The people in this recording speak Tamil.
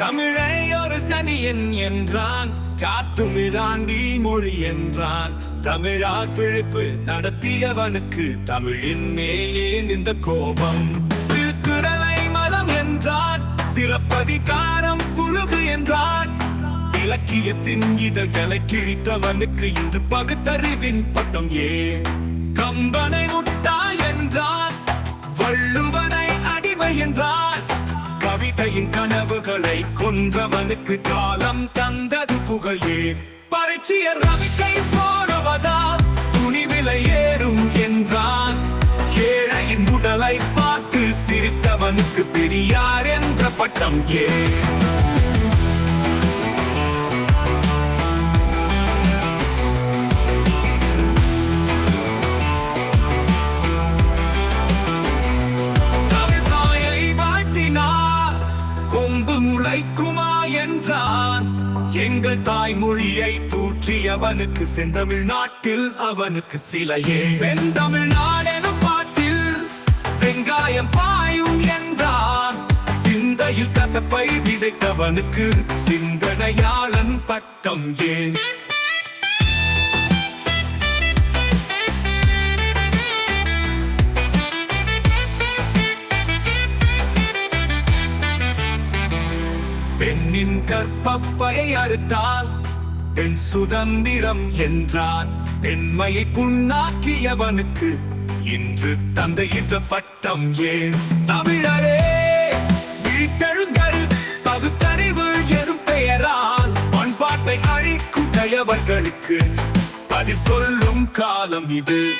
தமிழை ஒரு சனியன் என்றான் காத்துமிராண்டி மொழி என்றான். தமிழா பிழைப்பு நடத்தியவனுக்கு தமிழின் மேலே இந்த கோபம். திருக்குறளை மதம் என்றான் சிலப்பதிகாரம் புழுகு என்றான். இலக்கியத்தின் இதழ்களை கிழித்தவனுக்கு இன்று பகுத்தறிவின் பட்டம் ஏ. கம்பனை முட்டா என்றான் வள்ளுவனை அடிமை என்றான். கவிதையின் கனவுகளை கொன்றவனுக்கு காலம் தந்தது புகழே. பரிச்சிய ரவிக்கை துணி துணிவிலை ஏறும் என்றான். ஏழையின் உடலை பார்த்து சிரித்தவனுக்கு பெரியார் என்ற பட்டம் ஏன்? கொம்பு என்றான். எங்கள் தாய்மொழியை தூற்றியவனுக்கு செந்தமிழ் நாட்டில் அவனுக்கு சிலையே. செந்தமிழ் நாடென பாட்டில் வெங்காயம் பாயும் என்றான். சிந்தையில் கசப்பை விதைத்தவனுக்கு சிந்தனையாளன் பட்டம் ஏன்? பெண்ணின் கற்பப்பையை அறுத்தால் பெண் சுதந்திரம் என்றான் பெண்மையை புண்ணாக்கியவனுக்கு இன்று தந்தையிட்ட பட்டம் ஏன்? தமிழரே விழித்தெழுங்கள். பகுத்தறிவு எனும் பெயரால் பண்பாட்டை அழிக்கும் தயவர்களுக்கு பதில் சொல்லும் காலம் இது.